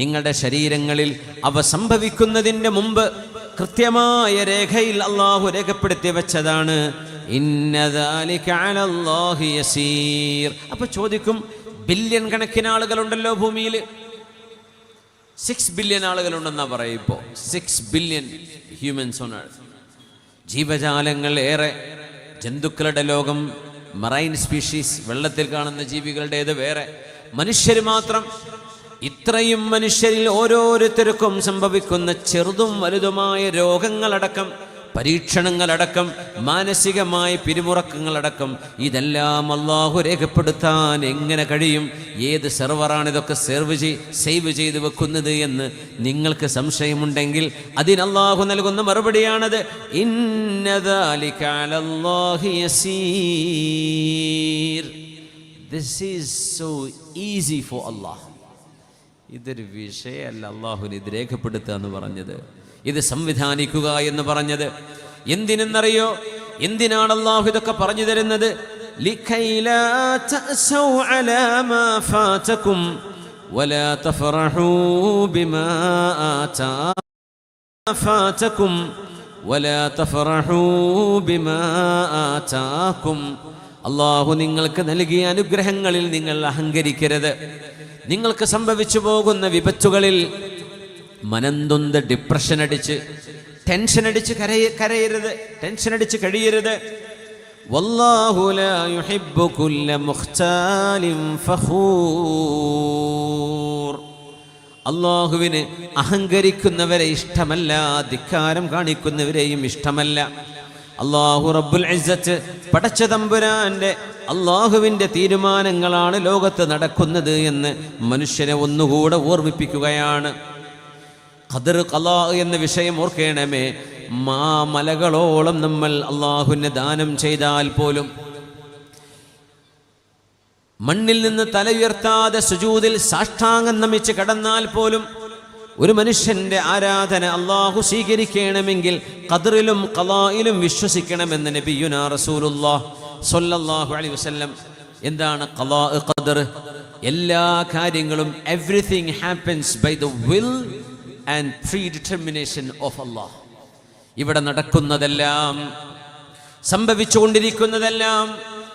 നിങ്ങളുടെ ശരീരങ്ങളിൽ അവ സംഭവിക്കുന്നതിന്റെ മുമ്പ് കൃത്യമായ രേഖയിൽ അള്ളാഹു രേഖപ്പെടുത്തി വെച്ചതാണ്. അപ്പൊ ചോദിക്കും ബില്യൺ കണക്കിന് ആളുകളുണ്ടല്ലോ ഭൂമിയിൽ? സിക്സ് ബില്യൺ ആളുകളുണ്ടെന്നാ പറയും ഇപ്പോൾ six billion humans on Earth ജീവജാലങ്ങൾ ഏറെ. ജന്തുക്കളുടെ ലോകം മറൈൻ സ്പീഷീസ് വെള്ളത്തിൽ കാണുന്ന ജീവികളുടേത് വേറെ. മനുഷ്യർ മാത്രം ഇത്രയും മനുഷ്യരിൽ ഓരോരുത്തർക്കും സംഭവിക്കുന്ന ചെറുതും വലുതുമായ രോഗങ്ങളടക്കം പരീക്ഷണങ്ങളടക്കം മാനസികമായ പിരിമുറക്കങ്ങളടക്കം ഇതെല്ലാം അള്ളാഹു രേഖപ്പെടുത്താൻ എങ്ങനെ കഴിയും? ഏത് സെർവറാണ് ഇതൊക്കെ സെർവ് ചെയ് സേവ് ചെയ്ത് വെക്കുന്നത് എന്ന് നിങ്ങൾക്ക് സംശയമുണ്ടെങ്കിൽ അതിന് അള്ളാഹു നൽകുന്ന മറുപടിയാണത്. This is so easy for Allah ഇതൊരു വിഷയമല്ല അള്ളാഹു ഇത് രേഖപ്പെടുത്തുക എന്ന് പറഞ്ഞത്. ഇത് സംവിധാനിക്കുക എന്ന് പറഞ്ഞത്. എന്തിനെന്നറിയോ? എന്തിനാണ് അള്ളാഹു ഇതൊക്കെ പറഞ്ഞു തരുന്നത്? അള്ളാഹു നിങ്ങൾക്ക് നൽകിയ അനുഗ്രഹങ്ങളിൽ നിങ്ങൾ അഹങ്കരിക്കരുത്. നിങ്ങൾക്ക് സംഭവിച്ചു പോകുന്ന വിപത്തുകളിൽ മനന്തൊന്ത് ഡിപ്രഷൻ അടിച്ച് ടെൻഷൻ അടിച്ച് കരയ കരയരുത് ടെൻഷൻ അടിച്ച് കഴിയരുത് അള്ളാഹുവിന് അഹങ്കരിക്കുന്നവരെ ഇഷ്ടമല്ല ധിക്കാരം കാണിക്കുന്നവരെയും ഇഷ്ടമല്ല. അള്ളാഹു റബ്ബുൽ ഇസ്സത്ത് പടച്ച തമ്പുരാന്റെ അള്ളാഹുവിന്റെ തീരുമാനങ്ങളാണ് ലോകത്ത് നടക്കുന്നത് എന്ന് മനുഷ്യനെ ഒന്നുകൂടെ ഓർമ്മിപ്പിക്കുകയാണ്. ഖദർ കലാ എന്ന വിഷയം ഓർക്കേണമേ മാ മലകളോളം നമ്മൾ അള്ളാഹുവിന് ദാനം ചെയ്താൽ പോലും മണ്ണിൽ നിന്ന് തലയുയർത്താതെ സുജൂതിൽ സാഷ്ടാംഗം നമിച്ച് കടന്നാൽ പോലും ഒരു മനുഷ്യന്റെ ആരാധന അള്ളാഹു സ്വീകരിക്കണമെങ്കിൽ കദറിലും കലായിലും വിശ്വസിക്കണമെന്ന് നബിയുന അലൈഹി വസല്ലം. എന്താണ് കലാ ഖദർ? എല്ലാ കാര്യങ്ങളും everything happens by the will and free determination of Allah ഇവിടെ നടക്കുന്നതെല്ലാം സംഭവിച്ചുകൊണ്ടിരിക്കുന്നതെല്ലാം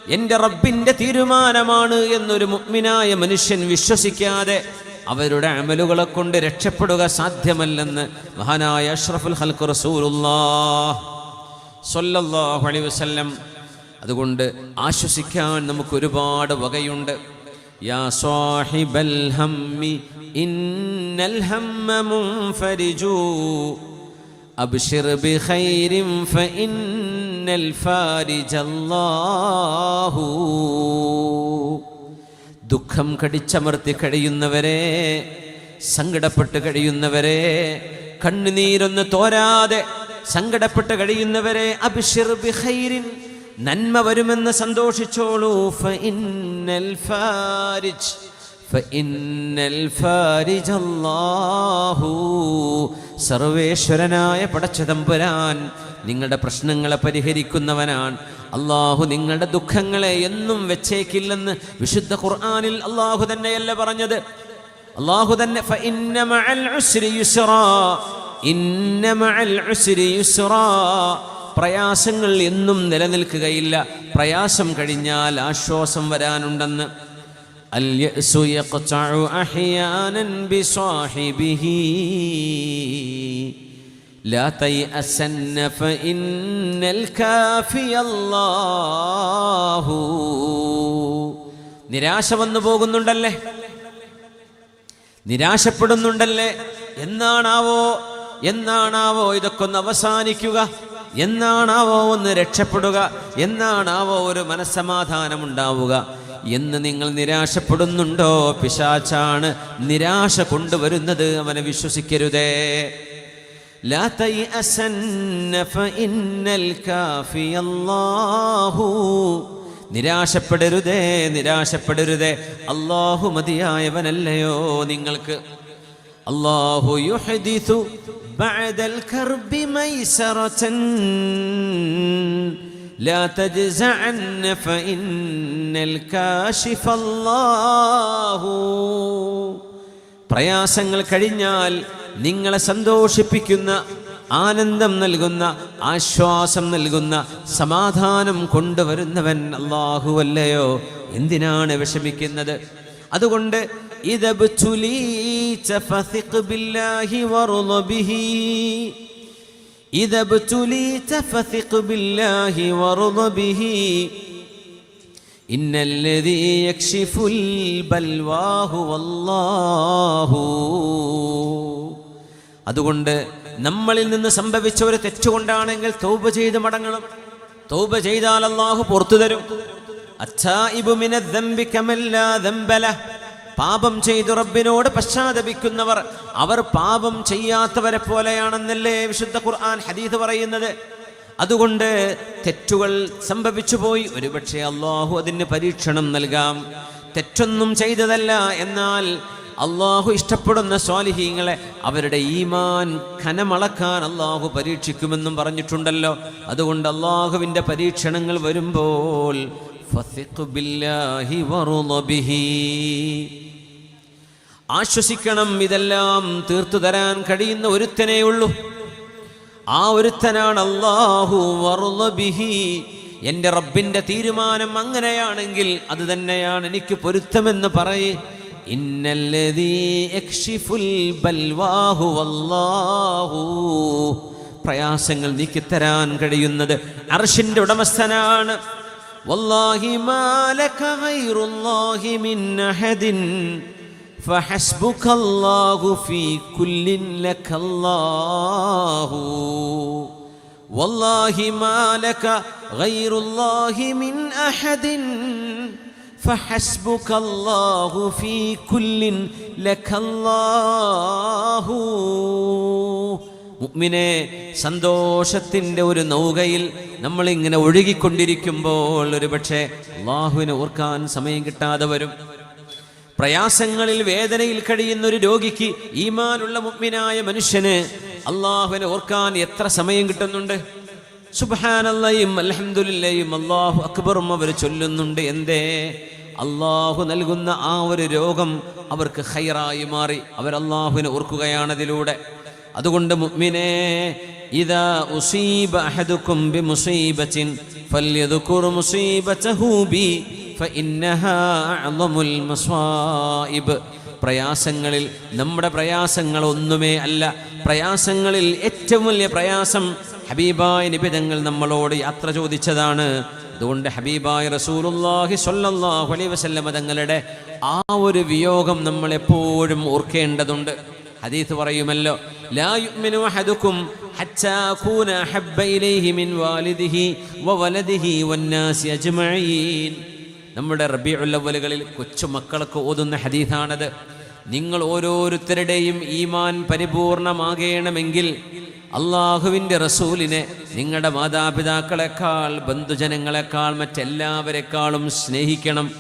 എന്റെ റബ്ബിന്റെ തീരുമാനമാണ് എന്നൊരു മുഗ്മിനായ മനുഷ്യൻ വിശ്വസിക്കാതെ അവരുടെ അമലുകളെ കൊണ്ട് രക്ഷപ്പെടുക സാധ്യമല്ലെന്ന് മഹാനായ അഷ്റഫുൽ ഹൽക്ക് റസൂലുള്ള വസ്ല്ലം വസല്ലം അതുകൊണ്ട് ആശ്വസിക്കാൻ നമുക്ക് ഒരുപാട് വകയുണ്ട്. യാ സാഹിബൽ ഹമ്മി ഇന്നൽ ഫഇന്നൽ ഫാരിജ അല്ലാഹു ദുഃഖം കടിച്ചമർത്തി കഴിയുന്നവരെ സങ്കടപ്പെട്ട് കഴിയുന്നവരെ കണ്ണുനീരൊന്ന് തോരാതെ സങ്കടപ്പെട്ട് കഴിയുന്നവരെ അബിഷിർ നന്മ വരുമെന്ന് സന്തോഷിച്ചോളൂ. ഫാരിജ് ഫാരിജ് അല്ലാഹു. സർവേശ്വരനായ പടച്ചതമ്പുരാൻ നിങ്ങളുടെ പ്രശ്നങ്ങളെ പരിഹരിക്കുന്നവനാണ്. അള്ളാഹു നിങ്ങളുടെ ദുഃഖങ്ങളെ എന്നും വെച്ചേക്കില്ലെന്ന് വിശുദ്ധ ഖുർആാനിൽ അള്ളാഹു തന്നെയല്ല പറഞ്ഞത്. അള്ളാഹു തന്നെ പ്രയാസങ്ങൾ എന്നും നിലനിൽക്കുകയില്ല. പ്രയാസം കഴിഞ്ഞാൽ ആശ്വാസം വരാനുണ്ടെന്ന്. അഹ്യാനൻ ബിസ്വാഹിബിഹി لا تيأسن فإن الكافي الله നിരാശ വന്നു പോകുന്നുണ്ടല്ലേ നിരാശപ്പെടുന്നുണ്ടല്ലേ എന്നാണാവോ എന്നാണാവോ ഇതൊക്കെ ഒന്ന് അവസാനിക്കുക എന്നാണാവോ ഒന്ന് രക്ഷപ്പെടുക എന്നാണാവോ ഒരു മനസ്സമാധാനം ഉണ്ടാവുക എന്ന് നിങ്ങൾ നിരാശപ്പെടുന്നുണ്ടോ പിശാച്ചാണ് നിരാശ കൊണ്ടുവരുന്നത് അവനെ വിശ്വസിക്കരുതേ لا تيأسن فإن الكافي الله നിരാശപ്പെടരുതേ നിരാശപ്പെടരുതേ അള്ളാഹു മതിയായവനല്ലയോ നിങ്ങൾക്ക് അള്ളാഹു യുഹദിഥു ബഅദൽ കർബി മൈസറതൻ لا تجزعن فإن الكاشف الله പ്രയാസങ്ങൾ കഴിഞ്ഞാൽ നിങ്ങളെ സന്തോഷിപ്പിക്കുന്ന ആനന്ദം നൽകുന്ന ആശ്വാസം നൽകുന്ന സമാധാനം കൊണ്ടുവരുന്നവൻ അല്ലാഹുവല്ലയോ എന്തിനാണ് വിഷമിക്കുന്നത്? അതുകൊണ്ട് ഇന്നല്ലതീ യക്ഷിഫുൽ ബൽവാഹു വല്ലാഹു. അതുകൊണ്ട് നമ്മളിൽ നിന്ന് സംഭവിച്ച ഒരു തെറ്റുകൊണ്ടാണെങ്കിൽ തൗബ ചെയ്ത് മടങ്ങണം. തൗബ ചെയ്താൽ അള്ളാഹു പുറത്തു തരും. പാപം ചെയ്തു റബ്ബിനോട് പശ്ചാത്തപിക്കുന്നവർ അവർ പാപം ചെയ്യാത്തവരെ പോലെയാണെന്നല്ലേ വിശുദ്ധ ഖുർആൻ ഹദീദ് പറയുന്നത്. അതുകൊണ്ട് തെറ്റുകൾ സംഭവിച്ചു പോയി. ഒരുപക്ഷെ അള്ളാഹു അതിന് പരീക്ഷണം നൽകാം. തെറ്റൊന്നും ചെയ്തതല്ല. എന്നാൽ അള്ളാഹു ഇഷ്ടപ്പെടുന്ന സ്വാലിഹീങ്ങളെ അവരുടെ ഈമാൻ ഖനമളക്കാൻ അള്ളാഹു പരീക്ഷിക്കുമെന്നും പറഞ്ഞിട്ടുണ്ടല്ലോ. അതുകൊണ്ട് അള്ളാഹുവിന്റെ പരീക്ഷണങ്ങൾ വരുമ്പോൾ ആശ്വസിക്കണം ഇതെല്ലാം തീർത്തു തരാൻ കഴിയുന്ന ഒരുത്തനേ ഉള്ളൂ. ആ ഒരുത്തനാണ് അള്ളാഹു എന്റെ റബ്ബിന്റെ തീരുമാനം അങ്ങനെയാണെങ്കിൽ അത് തന്നെയാണ് എനിക്ക് പൊരുത്തമെന്ന് പറയേ. ഇന്നല്ലദീ യക്ഷിഫുൽ ബൽവാഹു വല്ലാഹു പ്രയാസങ്ങൾ നീക്കിത്തരാൻ കഴിയുന്നത് അർഷിൻ്റെ ഉടമസ്ഥനാണ് വല്ലാഹി മാലക ഗൈറുല്ലാഹി മിൻ അഹദിൻ فحسبك الله في كل لك الله والله ما لك فحسبك الله في كل لك الله മുഗ്മിനെ സന്തോഷത്തിൻ്റെ ഒരു നൗകയിൽ നമ്മളിങ്ങനെ ഒഴുകിക്കൊണ്ടിരിക്കുമ്പോൾ ഒരു പക്ഷേ അള്ളാഹുവിനെ ഓർക്കാൻ സമയം കിട്ടാതെ വരും പ്രയാസങ്ങളിൽ വേദനയിൽ കഴിയുന്ന ഒരു രോഗിക്ക് ഈമാനുള്ള മുഗ്മിനായ മനുഷ്യന് അള്ളാഹുവിനെ ഓർക്കാൻ എത്ര സമയം കിട്ടുന്നുണ്ട് സുബാനല്ലയും അലഹമുല്ലയും അള്ളാഹു അക്ബറും അവർ ചൊല്ലുന്നുണ്ട് എന്തേ അള്ളാഹു നൽകുന്ന ആ ഒരു രോഗം അവർക്ക് ഹൈറായി മാറി. അവർ അള്ളാഹുവിനെ ഓർക്കുകയാണതിലൂടെ അതുകൊണ്ട് ഉസീബ മുസീബതഹു ബി ഫഇന്നഹാ പ്രയാസങ്ങളിൽ നമ്മുടെ പ്രയാസങ്ങൾ ഒന്നുമേ അല്ല. പ്രയാസങ്ങളിൽ ഏറ്റവും വലിയ പ്രയാസം ഹബീബായ നിബിതങ്ങൾ നമ്മളോട് യാത്ര ചോദിച്ചതാണ്. അതുകൊണ്ട് ഹബീബായ റസൂലുള്ളാഹി സ്വല്ലല്ലാഹു അലൈഹി വസല്ലമ തങ്ങളുടെ ആ ഒരു വിയോഗം നമ്മൾ എപ്പോഴും ഓർക്കേണ്ടതുണ്ട്. ഹദീസ് പറയുമല്ലോ ലാ യുഅ്മിനു അഹദുക്കും ഹത്താ കൂന അഹബ്ബ ഇലൈഹി മിൻ വാലിദിഹി വവലദിഹി വന്നാസി അജ്മഈൻ. നമ്മുടെ റബീഉൽ അവ്വലുകളിൽ കൊച്ചു മക്കൾക്ക് ഓതുന്ന ഹദീസാണത്. നിങ്ങൾ ഓരോരുത്തരുടെയും ഈമാൻ പരിപൂർണമാകണമെങ്കിൽ അള്ളാഹുവിന്റെ റസൂലിനെ നിങ്ങളുടെ മാതാപിതാക്കളെക്കാൾ ബന്ധുജനങ്ങളെക്കാൾ മറ്റെല്ലാവരെക്കാളും സ്നേഹിക്കണം.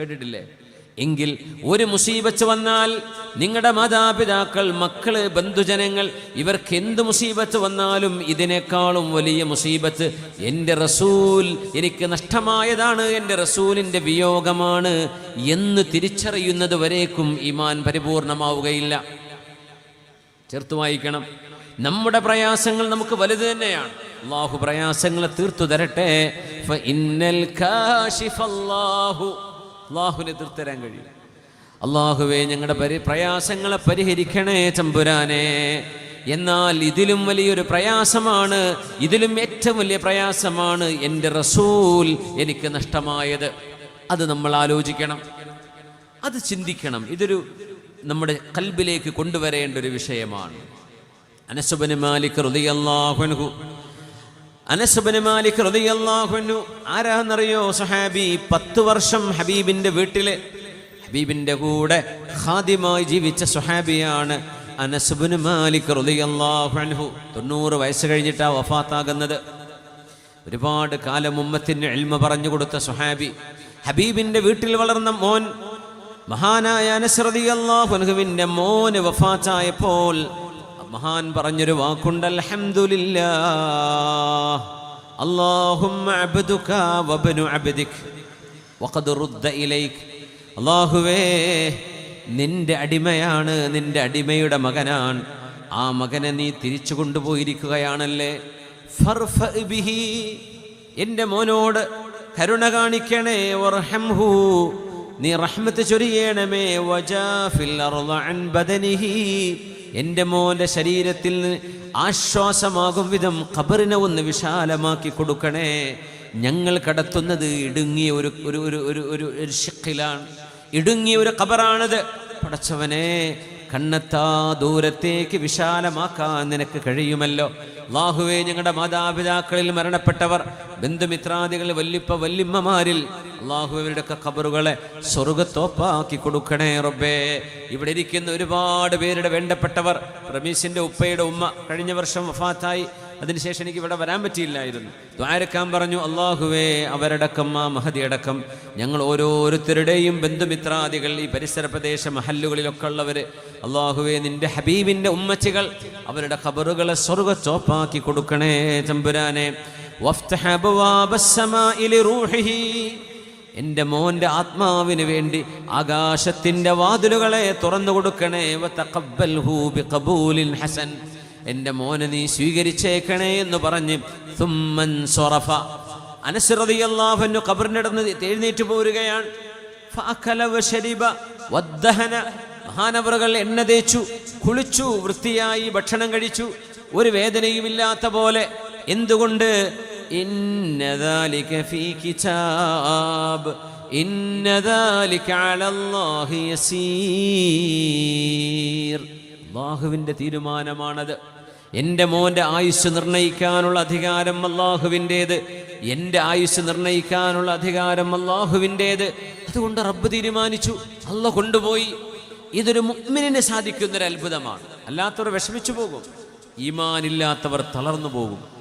കേട്ടിട്ടില്ലേ? എങ്കിൽ ഒരു മുസീബത്ത് വന്നാൽ നിങ്ങളുടെ മാതാപിതാക്കൾ മക്കൾ ബന്ധുജനങ്ങൾ ഇവർക്ക് എന്ത് മുസീബത്ത് വന്നാലും ഇതിനേക്കാളും വലിയ മുസീബത്ത് എന്റെ റസൂൽ എനിക്ക് നഷ്ടമായതാണ് എന്റെ റസൂലിന്റെ വിയോഗമാണ് എന്ന് തിരിച്ചറിയുന്നത് വരേക്കും ഈമാൻ പരിപൂർണമാവുകയില്ല. ചേർത്ത് വായിക്കണം. നമ്മുടെ പ്രയാസങ്ങൾ നമുക്ക് വലുത് തന്നെയാണ്. അള്ളാഹു പ്രയാസങ്ങളെ തീർത്തു തരട്ടെ. ഇന്നൽ കാശിഫ് കാശിഫല്ലാഹു അള്ളാഹുവിനെ തീർത്തരാൻ കഴിയും. അള്ളാഹുവെ ഞങ്ങളുടെ പരി പ്രയാസങ്ങളെ പരിഹരിക്കണേ ചമ്പുരാനെ. എന്നാൽ ഇതിലും വലിയൊരു പ്രയാസമാണ് ഇതിലും ഏറ്റവും വലിയ പ്രയാസമാണ് എന്റെ റസൂൽ എനിക്ക് നഷ്ടമായത്. അത് നമ്മൾ ആലോചിക്കണം. അത് ചിന്തിക്കണം. ഇതൊരു നമ്മുടെ കൽബിലേക്ക് കൊണ്ടുവരേണ്ട ഒരു വിഷയമാണ്. അനസുബന് മാലിക് റുദിയല്ലാഹുൻഹു അനസുബന് മാലിക് റുദിയല്ലാഹുൻഹു ആരാന്നറിയോ സഹാബി പത്ത് വർഷം ഹബീബിന്റെ വീട്ടിൽ ഹബീബിന്റെ കൂടെ ഖാദിമായി ജീവിച്ച സുഹാബിയാണ് അനസുബന് മാലിക് റുദിയല്ലാഹുൻഹു തൊണ്ണൂറ് വയസ്സ് കഴിഞ്ഞിട്ടാ വഫാത്താകുന്നത്. ഒരുപാട് കാലം ഉമ്മത്തിന് എൽമ പറഞ്ഞു കൊടുത്ത സുഹാബി. ഹബീബിന്റെ വീട്ടിൽ വളർന്ന മോൻ മഹാനായ അനസ്രതിയല്ലാഹുവിന്റെ മോന് വഫാത്തായപ്പോൾ മഹാൻ പറഞ്ഞൊരു വാക്കുണ്ട് അൽഹംദുലില്ലാ അള്ളാഹുവേ നിന്റെ അടിമയാണ് നിന്റെ അടിമയുടെ മകനാണ്. ആ മകനെ നീ തിരിച്ചു കൊണ്ടുപോയിരിക്കുകയാണല്ലേ? എന്റെ മോനോട് കരുണ കാണിക്കണേ വർഹംഹു നീ റഹ്മത്ത് ചൊരിയണമേ അർള അൻ ബദനിഹി. എന്റെ മോന്റെ ശരീരത്തിൽ ആശ്വാസമാകും വിധം ഖബറിനെ ഒന്ന് വിശാലമാക്കി കൊടുക്കണേ. ഞങ്ങൾ കടത്തുന്നത് ഇടുങ്ങിയ ഒരു ഒരു ഒരു ഒരു ഒരു ഒരു ഇടുങ്ങിയ ഒരു ഖബറാണത്. പടച്ചവനെ കണ്ണത്താ ദൂരത്തേക്ക് വിശാലമാക്കാൻ നിനക്ക് കഴിയുമല്ലോ. അള്ളാഹുവേ ഞങ്ങളുടെ മാതാപിതാക്കളിൽ മരണപ്പെട്ടവർ ബന്ധുമിത്രാദികൾ വല്ലിപ്പ വല്ലിമ്മമാരിൽ അള്ളാഹുവരുടെ ഒക്കെ ഖബറുകളെ സ്വർഗത്തോപ്പാക്കി കൊടുക്കണേ റബ്ബേ. ഇവിടെ ഇരിക്കുന്ന ഒരുപാട് പേരുടെ വേണ്ടപ്പെട്ടവർ റമീസിന്റെ ഉപ്പയുടെ ഉമ്മ കഴിഞ്ഞ വർഷം വഫാത്തായി. അതിനുശേഷം എനിക്ക് ഇവിടെ വരാൻ പറ്റിയില്ലായിരുന്നു. ദ്വാരക്കാൻ പറഞ്ഞു അള്ളാഹുവേ അവരടക്കം ആ മഹതി അടക്കം ഞങ്ങൾ ഓരോരുത്തരുടെയും ബന്ധുമിത്രാദികൾ ഈ പരിസര പ്രദേശ മഹല്ലുകളിലൊക്കെ ഉള്ളവർ അള്ളാഹുവെ നിന്റെ ഹബീബിന്റെ ഉമ്മച്ചികൾ അവരുടെ ഖബറുകളെ സ്വർഗ ചോപ്പാക്കി കൊടുക്കണേ ചമ്പുരാനെ എന്റെ മോന്റെ ആത്മാവിന് വേണ്ടി ആകാശത്തിന്റെ വാതിലുകളെ തുറന്നു കൊടുക്കണേ. ഹസൻ. എന്റെ മോനെ നീ സ്വീകരിച്ചേക്കണേ എന്ന് പറഞ്ഞ് തുമ്മൻ സൊറഫ അനശ്രതി കബറിനടന്ന് എഴുന്നേറ്റ് പോരുകയാണ്. മഹാനവറുകൾ എണ്ണ തേച്ചു കുളിച്ചു വൃത്തിയായി ഭക്ഷണം കഴിച്ചു. ഒരു വേദനയുമില്ലാത്ത പോലെ എന്തുകൊണ്ട്? അള്ളാഹുവിന്റെ തീരുമാനമാണത്. എന്റെ മോന്റെ ആയുസ് നിർണയിക്കാനുള്ള അധികാരം അള്ളാഹുവിന്റേത്. എന്റെ ആയുസ് നിർണയിക്കാനുള്ള അധികാരം അള്ളാഹുവിന്റേത്. അതുകൊണ്ട് റബ്ബ് തീരുമാനിച്ചു. അല്ല കൊണ്ടുപോയി. ഇതൊരു മുഗ്മിനെ സാധിക്കുന്നൊരു അത്ഭുതമാണ് അല്ലാത്തവർ വിഷമിച്ചു പോകും. ഈമാനില്ലാത്തവർ തളർന്നു പോകും.